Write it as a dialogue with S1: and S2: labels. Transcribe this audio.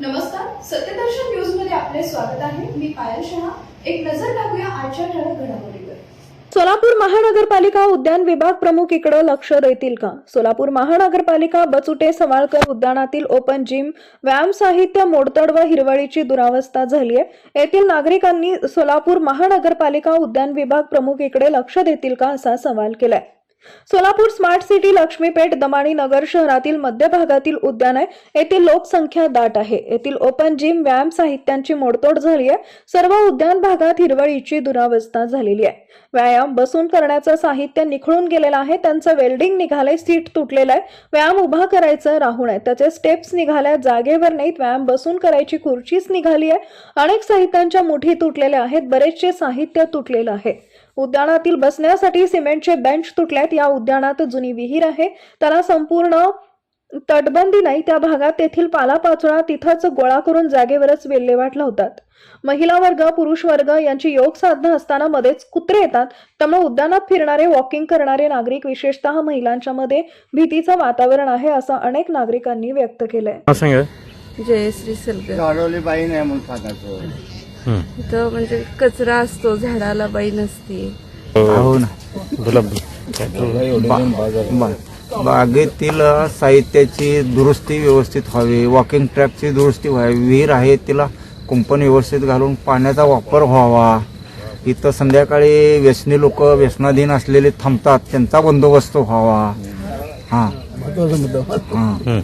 S1: नमस्कार सत्यदर्शन न्यूजमध्ये आपले स्वागत आहे. मी पायल शहा. एक नजर टाकूया आजच्या ठळक घडामोडीवर.
S2: सोलापूर महानगरपालिका उद्यान विभाग प्रमुख इकडे लक्ष देतील का? सोलापूर महानगरपालिका बचुटे सवाळकर उद्यानातील ओपन जिम व्यायाम साहित्य मोडतड व हिरवळीची दुरावस्था झाली आहे येथील नागरिकांनी सोलापूर महानगरपालिका उद्यान विभाग प्रमुख इकडे लक्ष देतील का असा सवाल केलाय. सोलापूर स्मार्ट सिटी लक्ष्मीपेठ दमाणी नगर शहरातील मध्य भागातील उद्यान आहे. येथील लोकसंख्या दाट आहे. येथील ओपन जिम व्यायाम साहित्यांची मोडतोड झाली आहे. सर्व उद्यान भागात हिरवळीची दुरावस्था झालेली आहे. व्यायाम बसून करण्याचं साहित्य निखळून गेलेलं आहे. त्यांचं वेल्डिंग निघालंय सीट तुटलेलं आहे. व्यायाम उभा करायचं राहून आहे. त्याचे स्टेप्स निघाल्या जागेवर नाहीत. व्यायाम बसून करायची खुर्चीच निघाली आहे. अनेक साहित्यांच्या मुठी तुटलेल्या आहेत. बरेचसे साहित्य तुटलेलं आहे. उद्यानातील बसण्यासाठी सिमेंटचे बेंच तुटल्यात. या उद्यानात जुनी विहीर आहे. त्याला संपूर्ण तटबंदी नाही. त्या भागात तेथील पालापाचोळा तिथंच गोळा करून जागेवरच विल्हेवाट लावतात. महिला वर्ग पुरुष वर्ग यांची योग साधना असताना मध्येच कुत्रे येतात. त्यामुळे उद्यानात फिरणारे वॉकिंग करणारे नागरिक विशेषतः महिलांच्या मध्ये भीतीचं वातावरण आहे असं अनेक नागरिकांनी व्यक्त केलंय.
S3: हा सांगा.
S4: जयश्री इथं म्हणजे कचरा असतो झाडाला बाई नसते.
S5: हो ना. बा- बागेतील साहित्याची दुरुस्ती व्यवस्थित व्हावी वॉकिंग ट्रॅकची दुरुस्ती व्हावी विहीर आहे तिला कुंपण व्यवस्थित घालून पाण्याचा वापर व्हावा. इथं संध्याकाळी व्यसनी लोक व्यसनाधीन असलेले थांबतात त्यांचा बंदोबस्त व्हावा. हां. हां.
S3: हं.